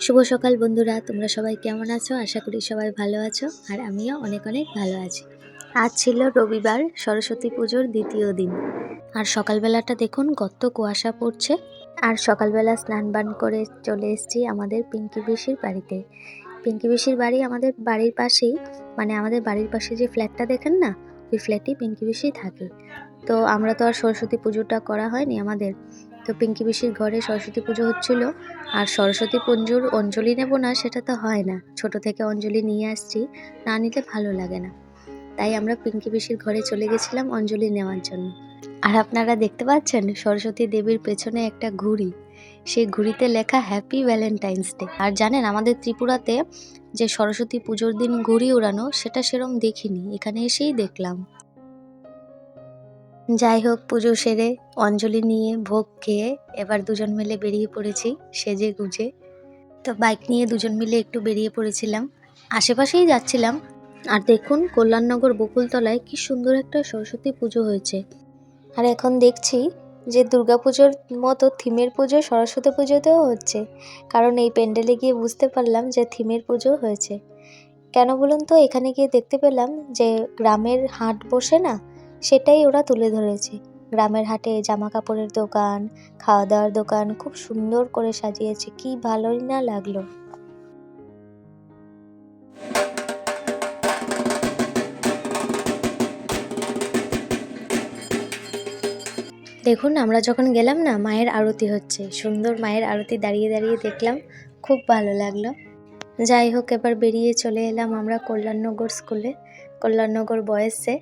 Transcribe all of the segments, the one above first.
শুভ সকাল বন্ধুরা, তোমরা সবাই কেমন আছো? আশা করি সবাই ভালো আছো, আর আমিও অনেক অনেক ভালো আছি। আজ ছিল রবিবার, সরস্বতী পুজোর দ্বিতীয় দিন। আর সকালবেলাটা দেখুন, কত কুয়াশা পড়ছে। আর সকালবেলা স্নান বান করে চলে এসেছি আমাদের পিঙ্কি পিসির বাড়িতে। পিঙ্কি পিসির বাড়ি আমাদের বাড়ির পাশেই মানে আমাদের বাড়ির পাশে যে ফ্ল্যাটটা দেখেন না, ওই ফ্ল্যাটেই পিঙ্কি পিসি থাকে। তো আমরা তো আর সরস্বতী পুজোটা করা হয়নি আমাদের। তো পিঙ্কি পিসির ঘরে সরস্বতী পুজো হচ্ছিল, আর সরস্বতী পুঞ্জুর অঞ্জলি নেব না, সেটা তো হয় না। ছোট থেকে অঞ্জলি নিয়ে আসছি, না নিলে ভালো লাগে না। তাই আমরা পিঙ্কি পিসির ঘরে চলে গেছিলাম অঞ্জলি নেওয়ার জন্য। আর আপনারা দেখতে পাচ্ছেন, সরস্বতী দেবীর পেছনে একটা ঘুড়ি। সেই ঘুড়িতে লেখা হ্যাপি ভ্যালেন্টাইন্স ডে আর জানেন, আমাদের ত্রিপুরাতে যে সরস্বতী পুজোর দিন ঘুড়ি উড়ানো সেটা সেরম দেখিনি। এখানে এসেই দেখলাম। যাই হোক, পুজো সেরে অঞ্জলি নিয়ে ভোগ খেয়ে এবার দুজন মিলে বেরিয়ে পড়েছি সেজে গুজে। তো বাইক নিয়ে দুজন মিলে একটু বেরিয়ে পড়েছিলাম। আশেপাশেই যাচ্ছিলাম। আর দেখুন, কল্যাণনগর বকুলতলায় কি সুন্দর একটা সরস্বতী পুজো হয়েছে। আর এখন দেখছি যে দুর্গাপুজোর মতো থিমের পুজো সরস্বতী পুজোতেও হচ্ছে। কারণ এই প্যান্ডেলে গিয়ে বুঝতে পারলাম যে থিমের পুজো হয়েছে। কেন বলুন তো? এখানে গিয়ে দেখতে পেলাম যে গ্রামের হাট বসে না সেটাই ওরা তুলে ধরেছে। গ্রামের হাটে জামা কাপড়ের দোকান খাওয়া দাওয়ার দোকান খুব সুন্দর করে সাজিয়েছে, কি ভালোই না লাগল। দেখুন, আমরা যখন গেলাম না, মায়ের আরতি হচ্ছে। সুন্দর মায়ের আরতি দাঁড়িয়ে দাঁড়িয়ে দেখলাম, খুব ভালো লাগল। যাই হোক, এবার বেরিয়ে চলে এলাম আমরা কল্যাণনগর স্কুলে। কল্যাণনগর বয়েসে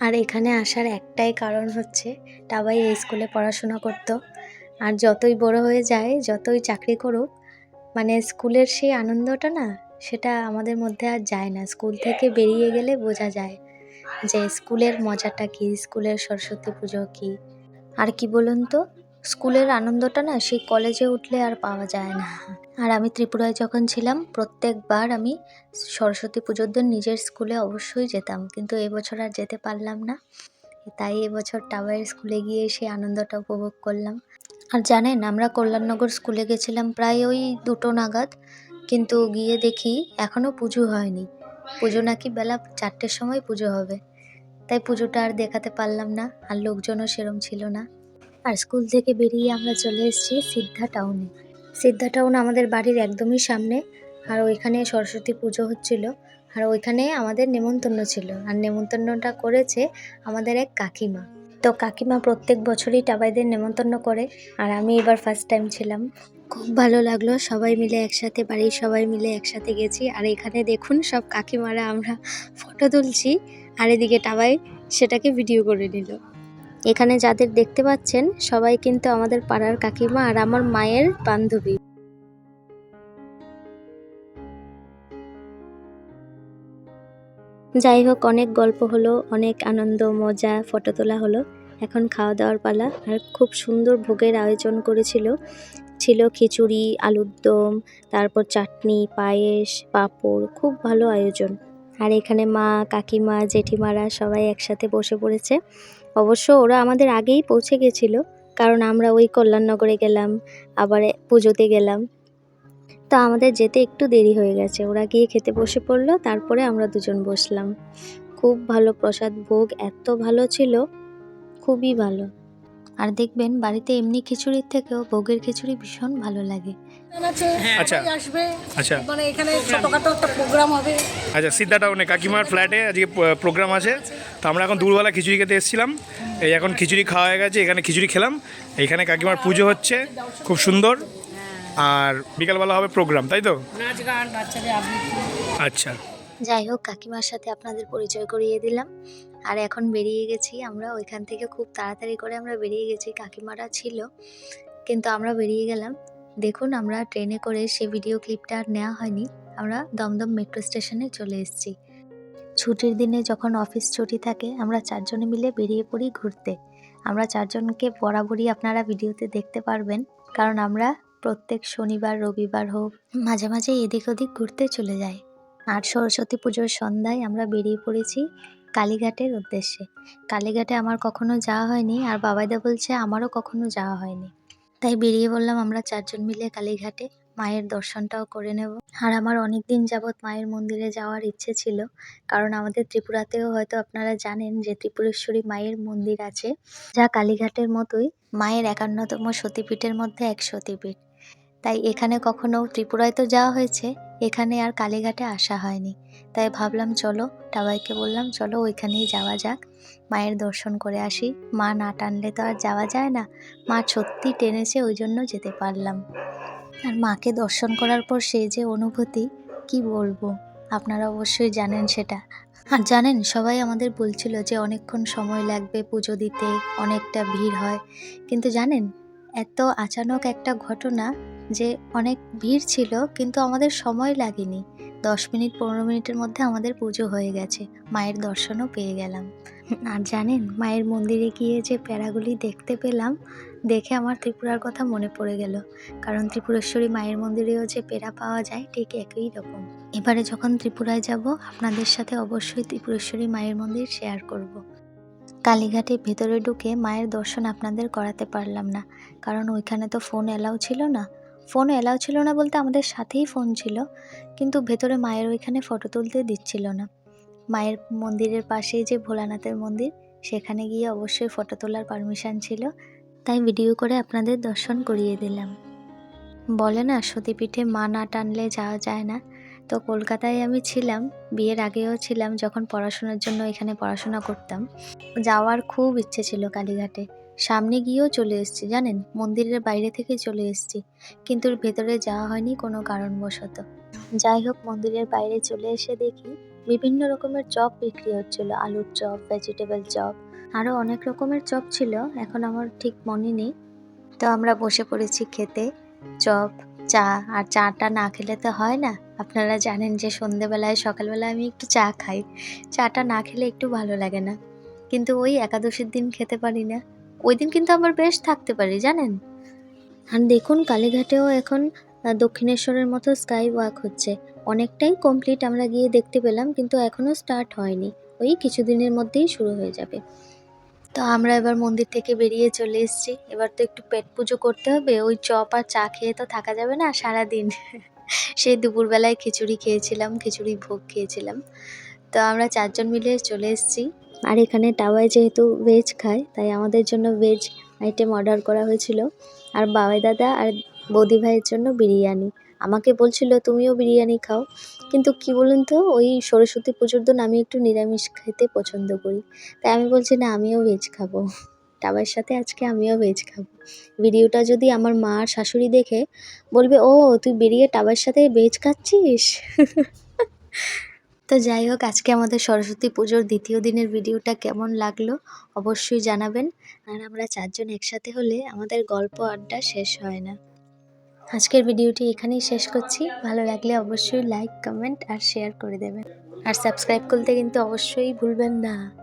আর এখানে আসার একটাই কারণ হচ্ছে টাবাই এই স্কুলে পড়াশোনা করত। আর যতই বড় হয়ে যায়, যতই চাকরি করুক মানে স্কুলের সেই আনন্দটা না, সেটা আমাদের মধ্যে আর যায় না। স্কুল থেকে বেরিয়ে গেলে বোঝা যায় যে স্কুলের মজাটা কী, স্কুলের সরস্বতী পুজো কী। আর কি বলুন তো? স্কুলের আনন্দটা না সেই কলেজে উঠলে আর পাওয়া যায় না। আর আমি ত্রিপুরায় যখন ছিলাম, প্রত্যেকবার আমি সরস্বতী পুজোর দিন নিজের স্কুলে অবশ্যই যেতাম। কিন্তু এবছর আর যেতে পারলাম না। তাই এবছর টাওয়ার স্কুলে গিয়ে সেই আনন্দটা উপভোগ করলাম। আর জানেন, আমরা কল্যাণনগর স্কুলে গেছিলাম প্রায় ওই দুটো নাগাদ। কিন্তু গিয়ে দেখি এখনও পুজো হয়নি। পুজো নাকি বেলা চারটের সময় পুজো হবে। তাই পুজোটা আর দেখাতে পারলাম না। আর লোকজনও সেরম ছিল না। আর স্কুল থেকে বেরিয়ে আমরা চলে এসেছি সিদ্ধা টাউনে সিদ্ধা টাউন আমাদের বাড়ির একদমই সামনে। আর ওইখানে সরস্বতী পুজো হচ্ছিল। আর ওইখানে আমাদের নেমন্তন্ন ছিল। আর নেমন্তন্নটা করেছে আমাদের এক কাকিমা। তো কাকিমা প্রত্যেক বছরই টাবাইদের নেমন্তন্ন করে। আর আমি এবার ফার্স্ট টাইম ছিলাম। খুব ভালো লাগল। সবাই মিলে একসাথে, বাড়ির সবাই মিলে একসাথে গেছি। আর এখানে দেখুন সব কাকিমারা আমরা ফটো তুলছি। আর এদিকে টাবাই সেটাকে ভিডিও করে নিল। এখানে যাদের দেখতে পাচ্ছেন, সবাই কিন্তু আমাদের পাড়ার কাকিমা আর আমার মায়ের বান্ধবী। যাই হোক, অনেক গল্প হলো, অনেক আনন্দ, মজা, ফটো তোলা হলো। এখন খাওয়া দাওয়ার পালা, আর খুব সুন্দর ভোগের আয়োজন করেছিল। ছিল খিচুড়ি, আলুর দম, তারপর চাটনি, পায়েস, পাঁপড়, খুব ভালো আয়োজন। আর এখানে মা, কাকিমা, জেঠিমারা সবাই একসাথে বসে পড়েছে। অবশ্য ওরা আমাদের আগেই পৌঁছে গেছিল, কারণ আমরা ওই কল্যাণনগরে গেলাম, আবার পুজোতে গেলাম। তো আমাদের যেতে একটু দেরি হয়ে গেছে। ওরা গিয়ে খেতে বসে পড়ল, তারপরে আমরা দুজন বসলাম। খুব ভালো প্রসাদ ভোগ, এত ভালো ছিল, খুবই ভালো। আর দেখবেন বাড়িতে এমনি খিচুড়ির থেকেও ভোগের খিচুড়ি ভীষণ ভালো লাগে। আচ্ছা। আসবে। আচ্ছা। মানে এখানে ছোটখাটো একটা প্রোগ্রাম হবে। আচ্ছা সিদ্ধা টাউনে কাকিমার ফ্ল্যাটে আজকে প্রোগ্রাম আছে। তো আমরা এখন দুপুরবেলা খিচুড়ি খেতে এসেছিলাম। এই এখন খিচুড়ি খাওয়া হয়ে গেছে এখানে খিচুড়ি খেলাম। এইখানে কাকিমার পুজো হচ্ছে খুব সুন্দর। আর বিকালবেলা হবে প্রোগ্রাম তাই তো? নাচ গান বাচ্চাদের আচ্ছা। যাই হোক, কাকিমার সাথে আপনাদের পরিচয় করিয়ে দিলাম। আর এখন বেরিয়ে গেছি আমরা। ওইখান থেকে খুব তাড়াতাড়ি করে আমরা বেরিয়ে গেছি। কাকিমারা ছিল, কিন্তু আমরা বেরিয়ে গেলাম। দেখুন, আমরা ট্রেনে করে সে ভিডিও ক্লিপটা আর নেওয়া হয়নি। আমরা দমদম মেট্রো স্টেশনে চলে এসেছি। ছুটির দিনে যখন অফিস ছুটি থাকে, আমরা চারজনে মিলে বেরিয়ে পড়ি ঘুরতে। আমরা চারজনকে বরাবরই আপনারা ভিডিওতে দেখতে পারবেন। কারণ আমরা প্রত্যেক শনিবার, রবিবার হোক, মাঝে মাঝে এদিক ওদিক ঘুরতে চলে যাই। আর সরস্বতী পুজোর সন্ধ্যায় আমরা বেরিয়ে পড়েছি কালীঘাটের উদ্দেশ্যে। কালীঘাটে আমার কখনো যাওয়া হয়নি আর বাবাইদা বলছে আমারও কখনো যাওয়া হয়নি। তাই বেরিয়ে বললাম আমরা চারজন মিলে কালীঘাটে মায়ের দর্শনটাও করে নেব। আর আমার অনেক দিন যাবৎ মায়ের মন্দিরে যাওয়ার ইচ্ছে ছিল, কারণ আমাদের ত্রিপুরাতেও হয়তো আপনারা জানেন যে ত্রিপুরেশ্বরী মায়ের মন্দির আছে, যা কালীঘাটের মতোই মায়ের একান্নতম সতীপীঠের মধ্যে এক সতীপীঠ। তাই এখানে কখনো ত্রিপুরায় তো যাওয়া হয়েছে এখানে আর কালীঘাটে আসা হয়নি। তাই ভাবলাম, চলো। টাবাইকে বললাম, চলো ওইখানেই যাওয়া যাক। মায়ের দর্শন করে আসি। মা না টানলে তো আর যাওয়া যায় না। মা সত্যি টেনেছে ওই জন্য যেতে পারলাম। আর মাকে দর্শন করার পর সেই যে অনুভূতি, কি বলব? আপনারা অবশ্যই জানেন সেটা। আর জানেন, সবাই আমাদের বলছিল যে অনেকক্ষণ সময় লাগবে পুজো দিতে, অনেকটা ভিড় হয়। কিন্তু জানেন এত আচানক একটা ঘটনা যে অনেক ভিড় ছিল, কিন্তু আমাদের সময় লাগেনি। দশ মিনিট, পনেরো মিনিটের মধ্যে আমাদের পুজো হয়ে গেছে। মায়ের দর্শনও পেয়ে গেলাম। আর জানেন, মায়ের মন্দিরে গিয়ে যে প্যারাগুলি দেখতে পেলাম, দেখে আমার ত্রিপুরার কথা মনে পড়ে গেল। কারণ ত্রিপুরেশ্বরী মায়ের মন্দিরেও যে পেরা পাওয়া যায়, ঠিক একই রকম। এবারে যখন ত্রিপুরায় যাব, আপনাদের সাথে অবশ্যই ত্রিপুরেশ্বরী মায়ের মন্দির শেয়ার করব। কালীঘাটে ভেতরে ঢুকে মায়ের দর্শন আপনাদের করাতে পারলাম না। কারণ ওইখানে তো ফোন অ্যালাউ ছিল না। ফোন অ্যালাউ ছিল না বলতে আমাদের সাথেই ফোন ছিল। কিন্তু ভেতরে মায়ের ওইখানে ফটো তুলতে দিচ্ছিল না। মায়ের মন্দিরের পাশেই যে ভোলানাথের মন্দির, সেখানে গিয়ে অবশ্যই ফটো তোলার পারমিশন ছিল। তাই ভিডিও করে আপনাদের দর্শন করিয়ে দিলাম। বলে না, সতীপীঠে মা না টানলে যাওয়া যায় না। তো কলকাতায় আমি ছিলাম, বিয়ের আগেও ছিলাম, যখন পড়াশোনার জন্য এখানে পড়াশোনা করতাম। যাওয়ার খুব ইচ্ছে ছিল কালীঘাটে। সামনে গিয়েও চলে এসেছি, জানেন? মন্দিরের বাইরে থেকে চলে এসেছি। কিন্তু ভেতরে যাওয়া হয়নি কোনো কারণবশত। যাই হোক, মন্দিরের বাইরে চলে এসে দেখি বিভিন্ন রকমের চপ বিক্রি হচ্ছিল। আলুর চপ ভেজিটেবল চপ, আরও অনেক রকমের চপ ছিল। এখন আমার ঠিক মনে নেই। তো আমরা বসে পড়েছি খেতে। চপ, চা, আর চাটা না খেলে তো হয় না। আপনারা জানেন যে সন্ধেবেলায়, সকালবেলায় আমি একটু চা খাই। চাটা না খেলে একটু ভালো লাগে না। কিন্তু ওই একাদশীর দিন খেতে পারি না। ওই দিন কিন্তু আবার বেশ থাকতে পারি, জানেন? আর দেখুন, কালীঘাটেও এখন দক্ষিণেশ্বরের মতো স্কাই ওয়াক হচ্ছে। অনেকটাই কমপ্লিট আমরা গিয়ে দেখতে পেলাম, কিন্তু এখনও স্টার্ট হয়নি। ওই কিছুদিনের মধ্যেই শুরু হয়ে যাবে। তো আমরা এবার মন্দির থেকে বেরিয়ে চলে এসেছি। এবার তো একটু পেট পুজো করতে হবে। ওই চপ আর চা খেয়ে তো থাকা যাবে না সারাদিন। সেই দুপুরবেলায় খিচুড়ি খেয়েছিলাম, খিচুড়ি ভোগ খেয়েছিলাম। তো আমরা চারজন মিলে চলে এসেছি। আর এখানে টাওয়ায় যেহেতু ভেজ খায়, তাই আমাদের জন্য ভেজ আইটেম অর্ডার করা হয়েছিল। আর বাবাই দাদা আর বৌদি ভাইয়ের জন্য বিরিয়ানি। আমাকে বলছিল, তুমিও বিরিয়ানি খাও। কিন্তু কি বলুন তো, ওই সরস্বতী পুজোর দিন আমি একটু নিরামিষ খেতে পছন্দ করি। তাই আমি বলছি, না, আমিও ভেজ খাব। টাবার সাথে আজকে আমিও ভেজ খাব। ভিডিওটা যদি আমার মা আর শাশুড়ি দেখে বলবে, ও, তুই বেরিয়ে টাবার সাথে ভেজ খাচ্ছিস? তো যাই হোক, আজকে আমাদের সরস্বতী পুজোর দ্বিতীয় দিনের ভিডিওটা কেমন লাগল অবশ্যই জানাবেন। আর আমরা চারজন একসাথে হলে আমাদের গল্প আড্ডা শেষ হয় না। আজকের ভিডিওটি এখানেই শেষ করছি। ভালো লাগলে অবশ্যই লাইক কমেন্ট আর শেয়ার করে দেবেন। আর সাবস্ক্রাইব করতে কিন্তু অবশ্যই ভুলবেন না।